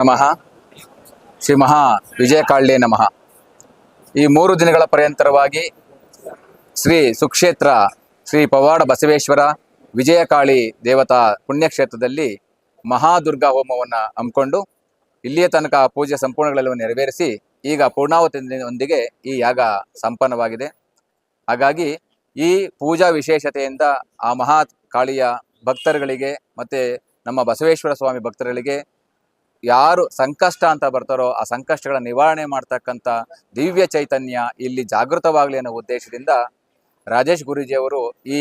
ನಮಃ. ಶ್ರೀ ಮಹಾ ವಿಜಯ ಕಾಳ್ಳೆ ನಮಃ. ಈ ಮೂರು ದಿನಗಳ ಪರ್ಯಂತರವಾಗಿ ಶ್ರೀ ಸುಕ್ಷೇತ್ರ ಶ್ರೀ ಪವಾಡ ಬಸವೇಶ್ವರ ವಿಜಯಕಾಳಿ ದೇವತಾ ಪುಣ್ಯಕ್ಷೇತ್ರದಲ್ಲಿ ಮಹಾದುರ್ಗಾ ಹೋಮವನ್ನು ಹಮ್ಮಿಕೊಂಡು ಇಲ್ಲಿಯ ತನಕ ಪೂಜೆ ಸಂಪೂರ್ಣಗಳೆಲ್ಲವೂ ನೆರವೇರಿಸಿ ಈಗ ಪೂರ್ಣಾವತಿಯೊಂದಿಗೆ ಈ ಯಾಗ ಸಂಪನ್ನವಾಗಿದೆ. ಹಾಗಾಗಿ ಈ ಪೂಜಾ ವಿಶೇಷತೆಯಿಂದ ಆ ಮಹಾ ಕಾಳಿಯ ಭಕ್ತರುಗಳಿಗೆ ಮತ್ತು ನಮ್ಮ ಬಸವೇಶ್ವರ ಸ್ವಾಮಿ ಭಕ್ತರುಗಳಿಗೆ ಯಾರು ಸಂಕಷ್ಟ ಅಂತ ಬರ್ತಾರೋ ಆ ಸಂಕಷ್ಟಗಳ ನಿವಾರಣೆ ಮಾಡ್ತಕ್ಕಂಥ ದಿವ್ಯ ಚೈತನ್ಯ ಇಲ್ಲಿ ಜಾಗೃತವಾಗಲಿ ಅನ್ನೋ ಉದ್ದೇಶದಿಂದ ರಾಜೇಶ್ ಗುರೂಜಿ ಅವರು ಈ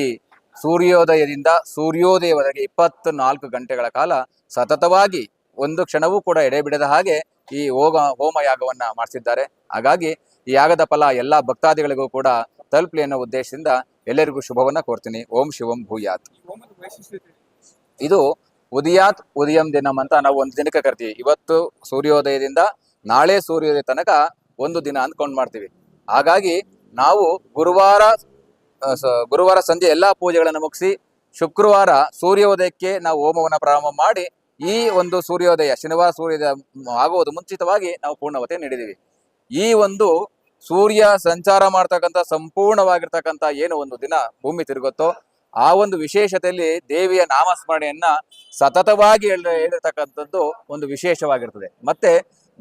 ಸೂರ್ಯೋದಯದಿಂದ ಸೂರ್ಯೋದಯವರೆಗೆ ಇಪ್ಪತ್ತು ನಾಲ್ಕು ಗಂಟೆಗಳ ಕಾಲ ಸತತವಾಗಿ ಒಂದು ಕ್ಷಣವೂ ಕೂಡ ಎಡೆಬಿಡದ ಹಾಗೆ ಈ ಹೋಗ ಹೋಮ ಯಾಗವನ್ನ ಮಾಡಿಸಿದ್ದಾರೆ. ಹಾಗಾಗಿ ಈ ಯಾಗದ ಫಲ ಎಲ್ಲ ಭಕ್ತಾದಿಗಳಿಗೂ ಕೂಡ ತಲುಪಲಿ ಅನ್ನೋ ಉದ್ದೇಶದಿಂದ ಎಲ್ಲರಿಗೂ ಶುಭವನ್ನ ಕೋರ್ತೀನಿ. ಓಂ ಶಿವಂ ಭೂಯಾತ್. ಇದು ಉದಯಾತ್ ಉದಯಂ ದಿನಂ ಅಂತ ನಾವು ಒಂದು ದಿನಕ್ಕೆ ಕರಿತೀವಿ. ಇವತ್ತು ಸೂರ್ಯೋದಯದಿಂದ ನಾಳೆ ಸೂರ್ಯೋದಯ ತನಕ ಒಂದು ದಿನ ಅಂದ್ಕೊಂಡು ಮಾಡ್ತೀವಿ. ಹಾಗಾಗಿ ನಾವು ಗುರುವಾರ ಗುರುವಾರ ಸಂಜೆ ಎಲ್ಲಾ ಪೂಜೆಗಳನ್ನು ಮುಗಿಸಿ ಶುಕ್ರವಾರ ಸೂರ್ಯೋದಯಕ್ಕೆ ನಾವು ಹೋಮವನ್ನು ಪ್ರಾರಂಭ ಮಾಡಿ ಈ ಒಂದು ಸೂರ್ಯೋದಯ, ಶನಿವಾರ ಸೂರ್ಯೋದಯ ಆಗುವುದು ಮುಂಚಿತವಾಗಿ ನಾವು ಪೂರ್ಣವತೆ ನೀಡಿದ್ದೀವಿ. ಈ ಒಂದು ಸೂರ್ಯ ಸಂಚಾರ ಮಾಡ್ತಕ್ಕಂಥ, ಸಂಪೂರ್ಣವಾಗಿರ್ತಕ್ಕಂಥ ಏನು ಒಂದು ದಿನ ಭೂಮಿ ತಿರುಗುತ್ತೋ ಆ ಒಂದು ವಿಶೇಷತೆಯಲ್ಲಿ ದೇವಿಯ ನಾಮಸ್ಮರಣೆಯನ್ನ ಸತತವಾಗಿ ಹೇಳ, ಹೇಳಿರ್ತಕ್ಕಂಥದ್ದು ಒಂದು ವಿಶೇಷವಾಗಿರ್ತದೆ. ಮತ್ತೆ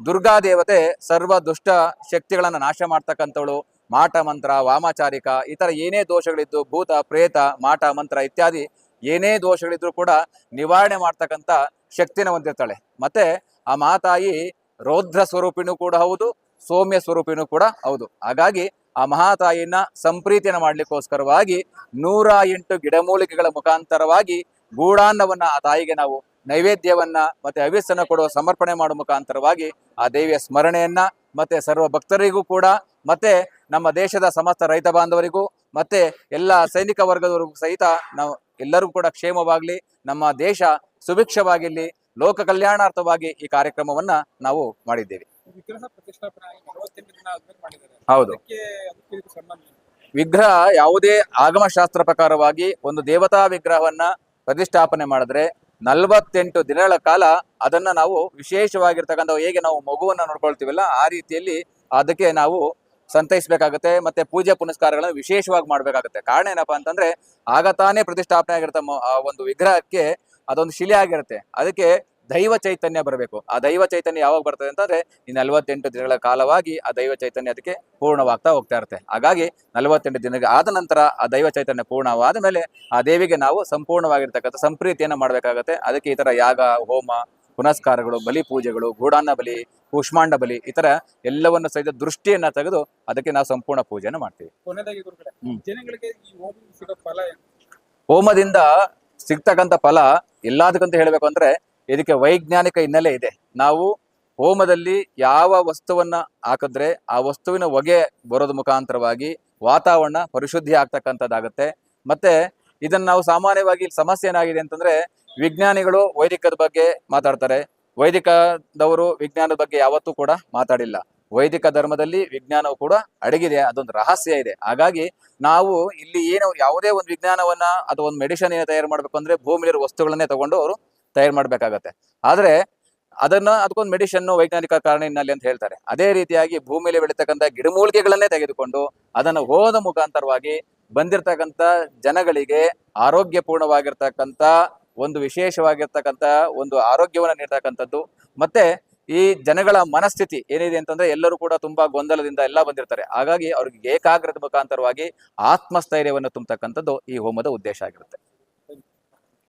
ದುರ್ಗಾ ದೇವತೆ ಸರ್ವ ದುಷ್ಟ ಶಕ್ತಿಗಳನ್ನ ನಾಶ ಮಾಡ್ತಕ್ಕಂಥವಳು, ಮಾಟ ಮಂತ್ರ, ವಾಮಾಚಾರಿಕ, ಈ ತರ ಏನೇ ದೋಷಗಳಿದ್ದು, ಭೂತ, ಪ್ರೇತ, ಮಾಟ, ಮಂತ್ರ ಇತ್ಯಾದಿ ಏನೇ ದೋಷಗಳಿದ್ರು ಕೂಡ ನಿವಾರಣೆ ಮಾಡ್ತಕ್ಕಂಥ ಶಕ್ತಿನ ಹೊಂದಿರ್ತಾಳೆ. ಮತ್ತೆ ಆ ಮಾತಾಯಿ ರೌದ್ರ ಸ್ವರೂಪಿನೂ ಕೂಡ ಹೌದು, ಸೌಮ್ಯ ಸ್ವರೂಪಿನೂ ಕೂಡ ಹೌದು. ಹಾಗಾಗಿ ಆ ಮಹಾತಾಯಿಯನ್ನ ಸಂಪ್ರೀತಿಯನ್ನ ಮಾಡಲಿಕ್ಕೋಸ್ಕರವಾಗಿ ನೂರ ಎಂಟು ಗಿಡಮೂಲಿಕೆಗಳ ಮುಖಾಂತರವಾಗಿ ಗೂಡಾನ್ನವನ್ನ ಆ ತಾಯಿಗೆ ನಾವು ನೈವೇದ್ಯವನ್ನ ಮತ್ತೆ ಹವ್ಯಸ್ಸನ್ನ ಕೊಡುವ ಸಮರ್ಪಣೆ ಮಾಡುವ ಮುಖಾಂತರವಾಗಿ ಆ ದೇವಿಯ ಸ್ಮರಣೆಯನ್ನ ಮತ್ತೆ ಸರ್ವ ಭಕ್ತರಿಗೂ ಕೂಡ ಮತ್ತೆ ನಮ್ಮ ದೇಶದ ಸಮಸ್ತ ರೈತ ಬಾಂಧವರಿಗೂ ಮತ್ತೆ ಎಲ್ಲ ಸೈನಿಕ ವರ್ಗದವರಿಗೂ ಸಹಿತ ನಾವು ಎಲ್ಲರಿಗೂ ಕೂಡ ಕ್ಷೇಮವಾಗಲಿ, ನಮ್ಮ ದೇಶ ಸುಭಿಕ್ಷವಾಗಿರಲಿ, ಲೋಕ ಕಲ್ಯಾಣಾರ್ಥವಾಗಿ ಈ ಕಾರ್ಯಕ್ರಮವನ್ನ ನಾವು ಮಾಡಿದ್ದೇವೆ. ವಿಗ್ರಹ ಪ್ರತಿಷ್ಠಾಪನೆ ಆಗಿ ನಲವತ್ತೆಂಟು ದಿನ ಆದ್ಮೇಲೆ ಮಾಡಿದ್ದಾರೆ. ಹೌದು. ಅದಕ್ಕೆ ಅದಕ್ಕೆ ಇದಕ್ಕೆ ಸಂಬಂಧ ಏನು? ವಿಗ್ರಹ ಯಾವುದೇ ಆಗಮ ಶಾಸ್ತ್ರ ಪ್ರಕಾರವಾಗಿ ಒಂದು ದೇವತಾ ವಿಗ್ರಹವನ್ನ ಪ್ರತಿಷ್ಠಾಪನೆ ಮಾಡಿದ್ರೆ ನಲವತ್ತೆಂಟು ದಿನಗಳ ಕಾಲ ಅದನ್ನ ನಾವು ವಿಶೇಷವಾಗಿರ್ತಕ್ಕಂಥ ಹೇಗೆ ನಾವು ಮಗುವನ್ನ ನೋಡ್ಕೊಳ್ತೀವಲ್ಲ ಆ ರೀತಿಯಲ್ಲಿ ಅದಕ್ಕೆ ನಾವು ಸಂತೈಸ್ಬೇಕಾಗತ್ತೆ ಮತ್ತೆ ಪೂಜೆ ಪುನಸ್ಕಾರಗಳನ್ನು ವಿಶೇಷವಾಗಿ ಮಾಡ್ಬೇಕಾಗತ್ತೆ. ಕಾರಣ ಏನಪ್ಪಾ ಅಂತಂದ್ರೆ ಆಗ ತಾನೇ ಪ್ರತಿಷ್ಠಾಪನೆ ಆಗಿರ್ತ ಆ ಒಂದು ವಿಗ್ರಹಕ್ಕೆ ಅದೊಂದು ಶಿಲೆ ಆಗಿರುತ್ತೆ. ಅದಕ್ಕೆ ದೈವ ಚೈತನ್ಯ ಬರಬೇಕು. ಆ ದೈವ ಚೈತನ್ಯ ಯಾವಾಗ ಬರ್ತದೆ ಅಂತಂದ್ರೆ ಈ ನಲವತ್ತೆಂಟು ದಿನಗಳ ಕಾಲವಾಗಿ ಆ ದೈವ ಚೈತನ್ಯ ಅದಕ್ಕೆ ಪೂರ್ಣವಾಗ್ತಾ ಹೋಗ್ತಾ ಇರುತ್ತೆ. ಹಾಗಾಗಿ ನಲವತ್ತೆಂಟು ದಿನ ಆದ ನಂತರ ಆ ದೈವ ಚೈತನ್ಯ ಪೂರ್ಣವಾದ ಮೇಲೆ ಆ ದೇವಿಗೆ ನಾವು ಸಂಪೂರ್ಣವಾಗಿರ್ತಕ್ಕಂಥ ಸಂಪ್ರೀತಿಯನ್ನ ಮಾಡಬೇಕಾಗತ್ತೆ. ಅದಕ್ಕೆ ಈ ತರ ಯಾಗ ಹೋಮ ಪುನಸ್ಕಾರಗಳು ಬಲಿ ಪೂಜೆಗಳು ಗೂಢಾನ್ನ ಬಲಿ ಕೂಷ್ಮಾಂಡ ಬಲಿ ಈ ತರ ಎಲ್ಲವನ್ನು ಸಹಿತ ದೃಷ್ಟಿಯನ್ನ ತೆಗೆದು ಅದಕ್ಕೆ ನಾವು ಸಂಪೂರ್ಣ ಪೂಜೆಯನ್ನು ಮಾಡ್ತೀವಿ. ಜನಗಳಿಗೆ ಹೋಮದಿಂದ ಸಿಗ್ತಕ್ಕಂಥ ಫಲ ಎಲ್ಲದಕ್ಕಂತ ಹೇಳಬೇಕು ಅಂದ್ರೆ ಇದಕ್ಕೆ ವೈಜ್ಞಾನಿಕ ಹಿನ್ನೆಲೆ ಇದೆ. ನಾವು ಹೋಮದಲ್ಲಿ ಯಾವ ವಸ್ತುವನ್ನ ಹಾಕಿದ್ರೆ ಆ ವಸ್ತುವಿನ ಹೊಗೆ ಬರೋದ ಮುಖಾಂತರವಾಗಿ ವಾತಾವರಣ ಪರಿಶುದ್ಧಿ ಆಗ್ತಕ್ಕಂಥದ್ದಾಗುತ್ತೆ. ಮತ್ತೆ ಇದನ್ನ ನಾವು ಸಾಮಾನ್ಯವಾಗಿ ಸಮಸ್ಯೆ ಏನಾಗಿದೆ ಅಂತಂದ್ರೆ ವಿಜ್ಞಾನಿಗಳು ವೈದಿಕದ ಬಗ್ಗೆ ಮಾತಾಡ್ತಾರೆ. ವೈದಿಕದವರು ವಿಜ್ಞಾನದ ಬಗ್ಗೆ ಯಾವತ್ತೂ ಕೂಡ ಮಾತಾಡಿಲ್ಲ. ವೈದಿಕ ಧರ್ಮದಲ್ಲಿ ವಿಜ್ಞಾನವು ಕೂಡ ಅಡಗಿದೆ, ಅದೊಂದು ರಹಸ್ಯ ಇದೆ. ಹಾಗಾಗಿ ನಾವು ಇಲ್ಲಿ ಏನು ಯಾವುದೇ ಒಂದು ವಿಜ್ಞಾನವನ್ನ ಅಥವಾ ಒಂದು ಮೆಡಿಷನ್ ಏನು ತಯಾರು ಮಾಡ್ಬೇಕು ಅಂದ್ರೆ ಭೂಮಿಲಿರೋ ವಸ್ತುಗಳನ್ನೇ ತಗೊಂಡು ಅವರು ತಯಾರು ಮಾಡಬೇಕಾಗತ್ತೆ. ಆದ್ರೆ ಅದನ್ನ ಅದಕ್ಕೊಂದು ಮೆಡಿಷನ್ನು ವೈಜ್ಞಾನಿಕ ಕಾರಣ ಹಿನ್ನೆಲೆ ಅಂತ ಹೇಳ್ತಾರೆ. ಅದೇ ರೀತಿಯಾಗಿ ಭೂಮಿಯಲ್ಲಿ ಬೆಳೀತಕ್ಕಂಥ ಗಿಡಮೂಲಿಕೆಗಳನ್ನೇ ತೆಗೆದುಕೊಂಡು ಅದನ್ನು ಹೋದ ಮುಖಾಂತರವಾಗಿ ಬಂದಿರತಕ್ಕಂಥ ಜನಗಳಿಗೆ ಆರೋಗ್ಯಪೂರ್ಣವಾಗಿರ್ತಕ್ಕಂಥ ಒಂದು ವಿಶೇಷವಾಗಿರ್ತಕ್ಕಂಥ ಒಂದು ಆರೋಗ್ಯವನ್ನ ನೀಡ್ತಕ್ಕಂಥದ್ದು. ಮತ್ತೆ ಈ ಜನಗಳ ಮನಸ್ಥಿತಿ ಏನಿದೆ ಅಂತಂದ್ರೆ ಎಲ್ಲರೂ ಕೂಡ ತುಂಬಾ ಗೊಂದಲದಿಂದ ಎಲ್ಲ ಬಂದಿರ್ತಾರೆ. ಹಾಗಾಗಿ ಅವ್ರಿಗೆ ಏಕಾಗ್ರತೆ ಮುಖಾಂತರವಾಗಿ ಆತ್ಮಸ್ಥೈರ್ಯವನ್ನು ತುಂಬತಕ್ಕಂಥದ್ದು ಈ ಹೋಮದ ಉದ್ದೇಶ ಆಗಿರುತ್ತೆ.